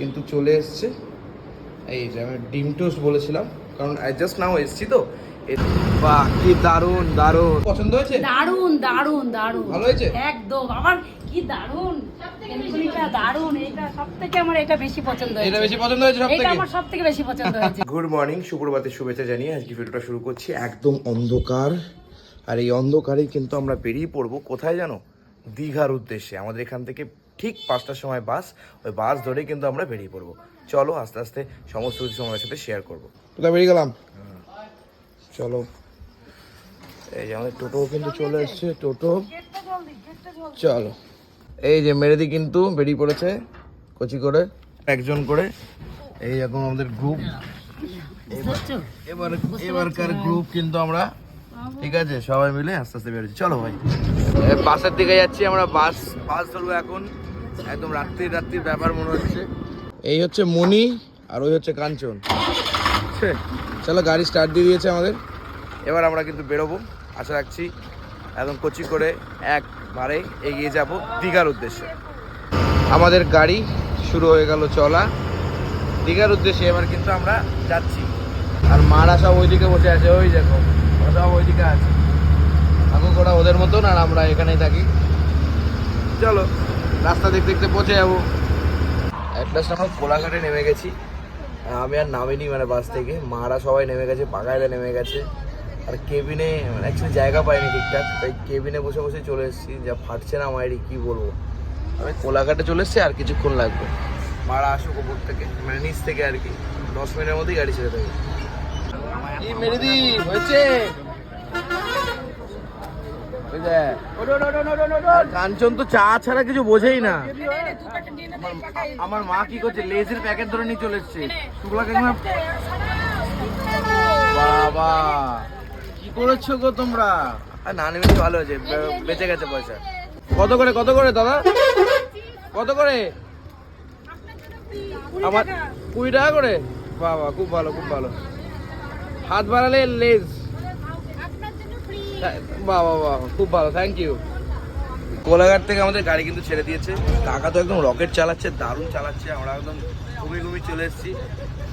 কিন্তু চলে এসছে। এই যে আমি ডিম টোস্ট বলেছিলাম কারণ জাস্ট নাও এসছি তো। এ- বাহ কি দারুণ দারুণ। পছন্দ হয়েছে? দারুণ দারুণ দারুণ ভালো হয়েছে? একদম। আমার কি দারুণ তেঁতুলিটা দারুণ এটা সব আমার এটা বেশি পছন্দ এটা পছন্দ হয়েছে সব আমার সব থেকে বেশি পছন্দ গুড মর্নিং সুপ্রভাতের শুভেচ্ছা জানিয়ে আজকে ভিডিওটা শুরু করছি একদম অন্ধকার। আর এই অন্ধকারেই কিন্তু আমরা বেরিয়ে পড়ব। কোথায় জানো? দীঘার উদ্দেশ্যে। আমাদের এখান থেকে ঠিক পাঁচটার সময় বাস ওই বাস ধরেই কিন্তু আমরা বেরিয়ে পড়ব। চলো আস্তে আস্তে সমস্ত কিছু সময়ের সাথে শেয়ার করব। কোথায় বেরিয়ে গেলাম? চলো। এই যে আমাদের টোটো কিন্তু চলে এসছে টোটো। চলো। এই যে মেরেদি কিন্তু বেরিয়ে পড়েছে কচি করে একজন করে। এই রকম আমাদের গ্রুপ এবার এবারকার গ্রুপ কিন্তু আমরা ঠিক আছে? সবাই মিলে আস্তে আস্তে বেরোচ্ছি। চলো ভাই। এ, বাসের দিকে যাচ্ছি আমরা বাস বাস ধরবো এখন। একদম রাত্রি রাত্রির ব্যাপার মনে হচ্ছে। এই হচ্ছে মণি আর ওই হচ্ছে কাঞ্চন। চলো গাড়ি স্টার্ট দিয়ে দিয়েছে আমাদের। এবার আমরা কিন্তু বেরোবো। আশা রাখছি একদম কচি করে একবারে এগিয়ে যাব দীঘার উদ্দেশ্যে। আমাদের গাড়ি শুরু হয়ে গেল চলা। দীঘার উদ্দেশ্যে এবার কিন্তু আমরা যাচ্ছি। আর মারা সব ওইদিকে বসে আছে ওই দেখো সব ওইদিকে আছে। ওরা ওদের মতন আর আমরা এখানেই থাকি। চলো। রাস্তা দেখতে দেখতে পৌঁছে যাব। একটা আমরা কোলাঘাটে নেমে গেছি। আমি আর নামিনি মানে বাস থেকে। মারা সবাই নেমে গেছে, পাকাইলে নেমে গেছে। আর কেবিনে মানে অ্যাকচুয়ালি জায়গা পাইনি ঠিকঠাক। তাই কেবিনে বসে বসে চলে এসেছি। যা ফাটছে না মায়েরই, কি বলব? আমি কোলাঘাটে চলে এসেছি আর কিছুক্ষণ লাগবে। মারা আসুক ওপর থেকে মানে নিচ থেকে আর কি। দশ মিনিটের মধ্যেই গাড়ি ছেড়ে দেবে। হয়েছে? কাঞ্চন তো চা ছাড়া কিছু বোঝেই না। আমার- মা কি করছে লেজের প্যাকেট ধরে নিয়ে চলে এসছে। শুক্লা বাবা, কি করেছ গো তোমরা? না নেবে ভালো হয়েছে বেঁচে গেছে পয়সা। কত করে কত করে দাদা? কত করে? আমার কুড়ি টাকা করে? বাবা, খুব ভালো খুব ভালো। হাত বাড়ালে লেজ বাবা বাবা খুব ভালো থ্যাংক ইউ কোলাঘাট থেকে আমাদের গাড়ি কিন্তু ছেড়ে দিয়েছে। কাকা তো একদম রকেট চালাচ্ছে দারুণ চালাচ্ছে আমরা একদম ঘুমিয়ে ঘুমিয়ে চলে এসেছি।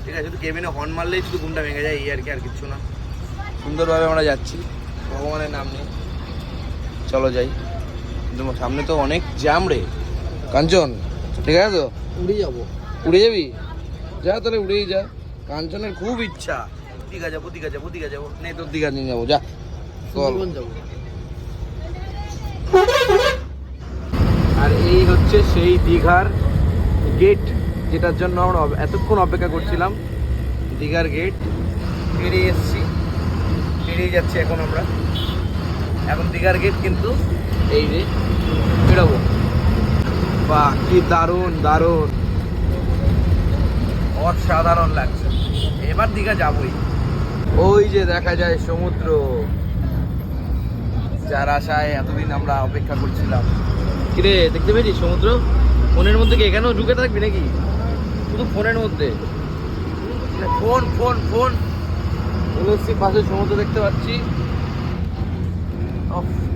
ঠিক আছে শুধু কেবিনে হর্ন মারলেই শুধু ঘুমটা ভেঙে যায় এই আর কি আর কিচ্ছু না। সুন্দরভাবে আমরা যাচ্ছি ভগবানের নাম নিয়ে। চলো যাই। সামনে তো অনেক জ্যাম রে। কাঞ্চন ঠিক আছে তো? উড়ে যাব। উড়ে যাবি? যা তাহলে উড়েই যা। কাঞ্চনের খুব ইচ্ছা। দীঘা যাব দীঘা যাব দীঘা যাব। নেই তোর দীঘা নিয়ে যাব যা। আর এই হচ্ছে সেই দীঘার গেট যেটার জন্য আমরা এতক্ষণ অপেক্ষা করছিলাম। দীঘার গেট পেরিয়ে এসেছি। পেরিয়ে যাচ্ছি এখন আমরা। এখন দীঘার গেট কিন্তু এই যে বেরোবো। বাহ কি দারুণ দারুণ। অসাধারণ লাগছে। এবার দীঘা যাবই। ওই যে দেখা যায় সমুদ্র। যার আশায় এতদিন আমরা অপেক্ষা করছিলাম। কিরে দেখতে পেয়েছি সমুদ্র? ফোনের মধ্যে কি এখানেও ঢুকে থাকবি নাকি? শুধু ফোনের মধ্যে। Phone phone phone. চলে এসছি পাশে সমুদ্র দেখতে পাচ্ছি।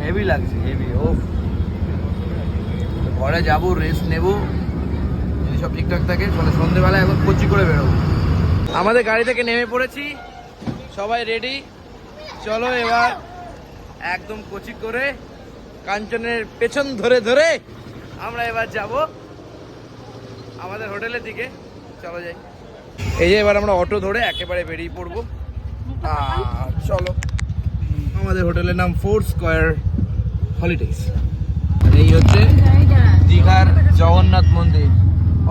হেভি লাগছে হেভি ও ঘরে যাব রেস্ট নেব। যদি সব ঠিকঠাক থাকে তাহলে সন্ধেবেলা এখন কচি করে বেরোবো। আমাদের গাড়ি থেকে নেমে পড়েছি। সবাই রেডি চলো এবার। একদম কচি করে কাঞ্চনের পেছন ধরে ধরে আমরা এবার যাব আমাদের হোটেলের দিকে। চলো যাই। এই যে এবার আমরা অটো ধরে একেবারে বেরিয়ে পড়ব। চলো। আমাদের হোটেলের নাম ফোর স্কোয়ার হলিডেজ। এই হচ্ছে দীঘার জগন্নাথ মন্দির।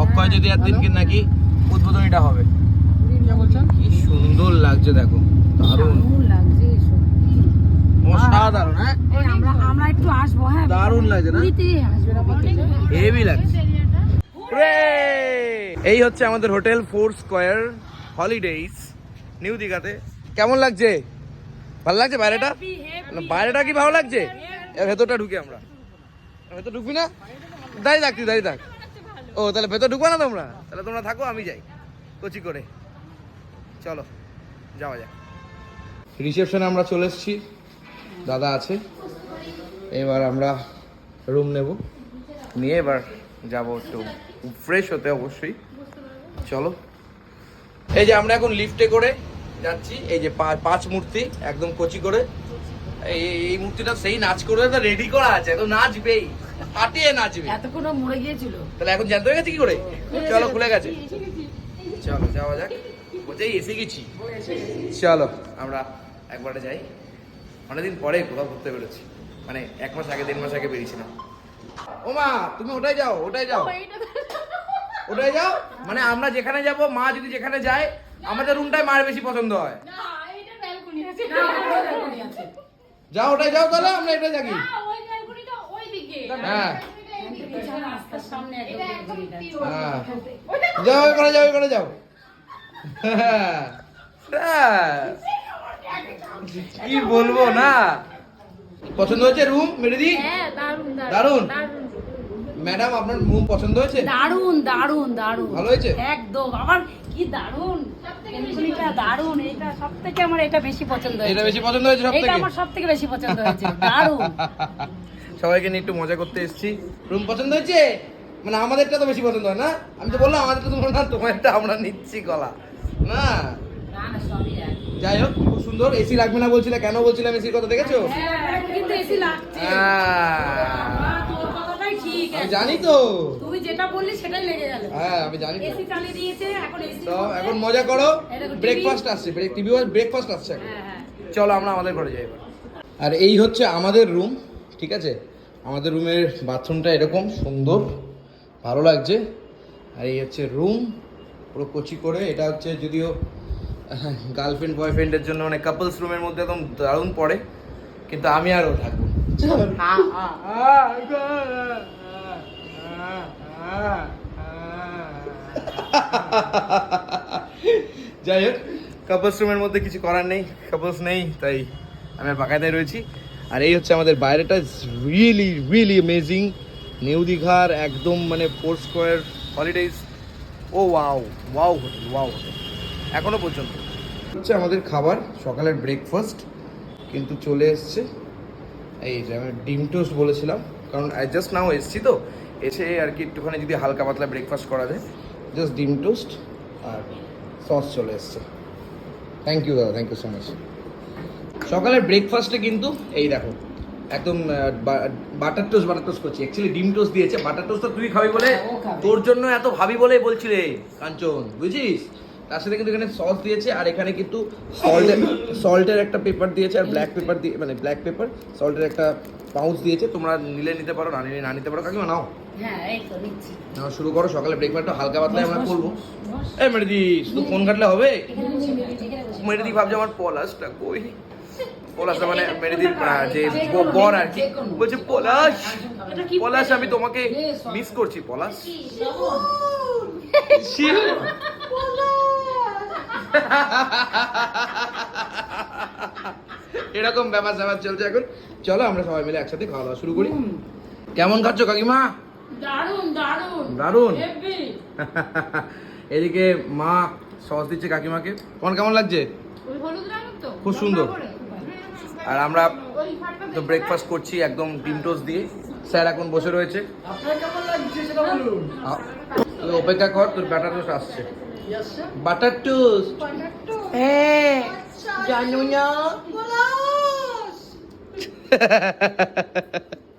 অক্ষয় যদি আর দিনকে নাকি উদ্বোধনীটা হবে। কি সুন্দর লাগছে দেখো। দারুণ। অসাধারণ হ্যাঁ? এই আমরা আমরা একটু আসব হ্যাঁ? দারুণ লাগছে না? হেভি লাগছে। এই হচ্ছে আমাদের hotel four square holidays New দীঘাতে। কেমন লাগছে? ভালো লাগছে বাইরেটা? বাইরেটা কি ভালো লাগছে? এর ভেতরটা ঢুকে আমরা। ভেতর ঢুকবি না? দাঁড়িয়ে থাক তুই দাঁড়িয়ে থাক। ও তাহলে ভেতর ঢুকবো না তোমরা? তাহলে তোমরা থাকো আমি যাই। কচি করে। চলো যাওয়া যাক। রিসেপশনে আমরা চলে এসেছি। দাদা আছে। এবার আমরা রুম নেব। নিয়ে এবার যাব একটু ফ্রেশ হতে অবশ্যই। চলো। এই যে আমরা এখন লিফটে করে যাচ্ছি। এই যে পাঁচ মূর্তি একদম কচি করে। এই এই- মূর্তিটা সেই নাচ করে তো রেডি করা আছে। তো নাচবেই পাটিয়ে নাচবে। এতক্ষণ মরে গিয়েছিল। তাহলে এখন জানতে হয়ে গেছে কি করে? চলো খুলে গেছে। চলো যাওয়া যাক। কোথায় এসে গেছি? চলো আমরা একবারে যাই। অনেকদিন পরে কোথাও ঘুরতে বেরোচ্ছি। মানে এক মাস আগে দেড় মাস আগে বেরিয়েছিলাম। ও মা তুমি ওটাই যাও ওটাই যাও। ওটাই যাও। মানে আমরা যেখানে যাব মা যদি যেখানে যায় আমাদের রুমটাই মার বেশি পছন্দ হয়। যাও ওটাই যাও তাহলে আমরা এটা থাকি হ্যাঁ। একদম বেলকনিটা। হ্যাঁ। যাও এখানে যাও এখানে যাও। হ্যাঁ। কি বলব না? পছন্দ হয়েছে রুম মেরেদি দারুণ ম্যাডাম আপনার রুম পছন্দ হয়েছে? দারুণ দারুণ দারুণ ভালো হয়েছে? একদম। আমার কি দারুণ বেলকনিটা দারুণ এটা আমার এটা বেশি পছন্দ এটা বেশি পছন্দ হয়েছে এটা আমার সব থেকে বেশি পছন্দ হয়েছে। দারুণ সবাইকে নিয়ে একটু মজা করতে এসেছি। রুম পছন্দ হয়েছে? মানে আমাদেরটা তো বেশি পছন্দ হয় না? আমি তো বললাম আমাদেরটা তো না তোমারটা আমরা নিচ্ছি গলা। না? সবই যাই হোক খুব সুন্দর। এসি লাগবে না বলছিলে কেন বলছিলাম এসির কথা দেখেছ? হ্যাঁ, কিন্তু এসি লাগছে। হ্যাঁ। আমি জানি তো। তুই যেটা বললি সেটাই লেগে গেল। হ্যাঁ আমি জানি এসি চালিয়ে দিয়েছে এখন এসি তো এখন মজা করো। ব্রেকফাস্ট আসছে ব্রেক টিভি ব্রেকফাস্ট আসছে হ্যাঁ হ্যাঁ। চলো আমরা আমাদের ঘরে যাই আর এই হচ্ছে আমাদের রুম ঠিক আছে? আমাদের রুমের বাথরুমটা এরকম সুন্দর। ভালো লাগছে। আর এই হচ্ছে রুম পুরো কচি করে। এটা হচ্ছে যদিও গার্লফ্রেন্ড বয়ফ্রেন্ডের জন্য মানে কাপলস রুমের মধ্যে একদম দারুণ পড়ে। কিন্তু আমি আরও থাকব যাই হোক কাপলস রুমের মধ্যে কিছু করার নেই কাপলস নেই তাই আমি আর পাকাতায় রয়েছি। আর এই হচ্ছে আমাদের বাইরেটা রিয়েলি রিয়েলি অ্যামেজিং নিউ দীঘার একদম মানে ফোর স্কোয়ার হলিডেজ ও wow wow hotel wow hotel এখনও পর্যন্ত। হচ্ছে আমাদের খাবার সকালের ব্রেকফাস্ট কিন্তু চলে এসছে এই যে আমি ডিম টোস্ট বলেছিলাম। কারণ জাস্ট নাও এসছি তো এসে আর কি একটুখানি যদি হালকা পাতলা ব্রেকফাস্ট করা যায় জাস্ট ডিম টোস্ট আর সস চলে এসছে। থ্যাংক ইউ দাদা থ্যাংক ইউ সো মাচ সকালের ব্রেকফাস্টে কিন্তু এই দেখো একদম বাটার টোস্ট বাটার টোস্ট করছি। অ্যাকচুয়ালি ডিম টোস্ট দিয়েছে বাটার টোস্ট তো তুই খাবি বলে তোর জন্য এত ভাবি বলে বলছিলে কাঞ্চন বুঝিস তার সাথে কিন্তু এখানে সস দিয়েছে আর এখানে কিন্তু সল্টের সল্টের একটা পেপার দিয়েছে আর ব্ল্যাক পেপার দিয়ে মানে ব্ল্যাক পেপার সল্টের একটা পাউচ দিয়েছে। তোমরা নিলে নিতে পারো না নিলে না নিতে পারো কাকিমা নাও। হ্যাঁ শুরু করো সকালে ব্রেকফাস্টটা হালকা পাতলা আমরা করব। এই মেরেদি শুধু ফোন কাটলে হবে? মেরেদি, ভাবছে আমার পলাশটা কই? পলাশটা মানে মেরেদির যে বর আর কি। বলছে পলাশ পলাশ? আমি তোমাকে মিস করছি পলাশ। এরকম ব্যাপার স্যাপার চলছে এখন। চলো আমরা সবাই মিলে একসাথে খাওয়া দাওয়া শুরু করি। কেমন খাচ্ছ কাকিমা? দারুণ দারুণ দারুণ। এদিকে মা সস দিচ্ছে কাকিমাকে। তোমার কেমন লাগছে? খুব সুন্দর। আর আমরা তো ব্রেকফাস্ট করছি একদম ডিম টোস্ট দিয়ে। স্যার এখন বসে রয়েছে। অপেক্ষা কর তোর ব্যাটার টোস্ট আসছে। বাটার টোস্ট হ্যাঁ জানো না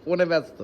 ফোনে ব্যস্ত।